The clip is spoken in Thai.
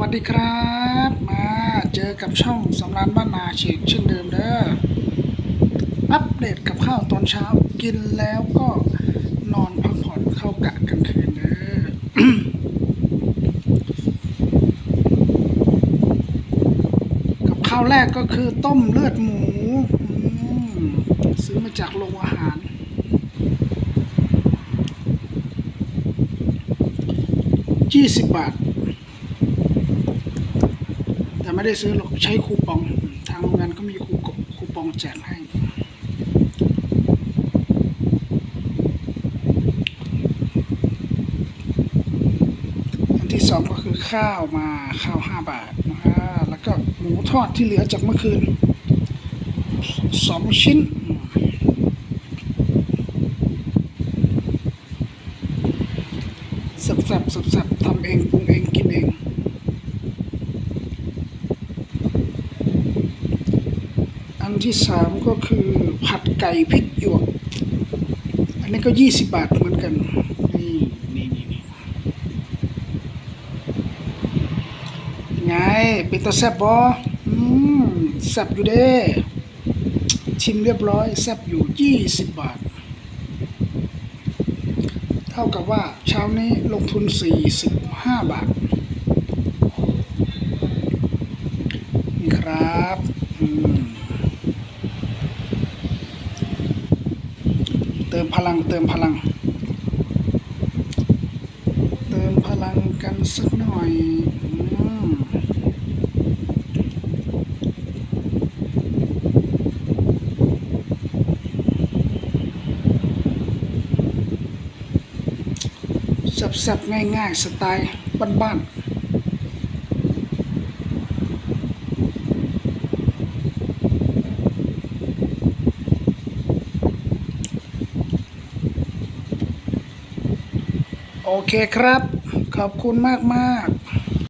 วัสดีครับ มาเจอกับช่องสำรานบ้านนาเชกเช่นเดิมเด้ออัปเดตกับข้าวตอนเช้ากินแล้วก็นอนพักผ่อนเข้ากะกันคืนเด้อกับข้าวแรกก็คือต้มเลือดหมูซื้อมาจากโรงอาหารยี่สิบบาท ไม่ได้ซื้อหรอกใช้คูปอง ทางโรงงานก็มีคูปองคูปองแจกให้อันที่สองก็คือข้าวมาข้าวห้าบาทนะฮะแล้วก็หมูทอดที่เหลือจากเมื่อคืนสองชิ้นสับสับสับสับทำเองปรุงเองกินเอง นที่สามก็คือผัดไก่พริกหยวก อันนี้ก็ยี่สิบบาทเหมือนกัน นี่นี่นี่นี่ไงเป็นตาแซบบออืมแซบอยู่เด้ชิมเรียบร้อยแซบอยู่ยี่สิบบาท เท่ากับว่าเช้านี้ลงทุน45บาทนี่ครับ อืม เติมพลังเติมพลัง เติมพลังกันสักหน่อยอืมแซ่บๆง่ายๆ สไตล์บ้านๆ โอเคครับ ขอบคุณมาก ๆ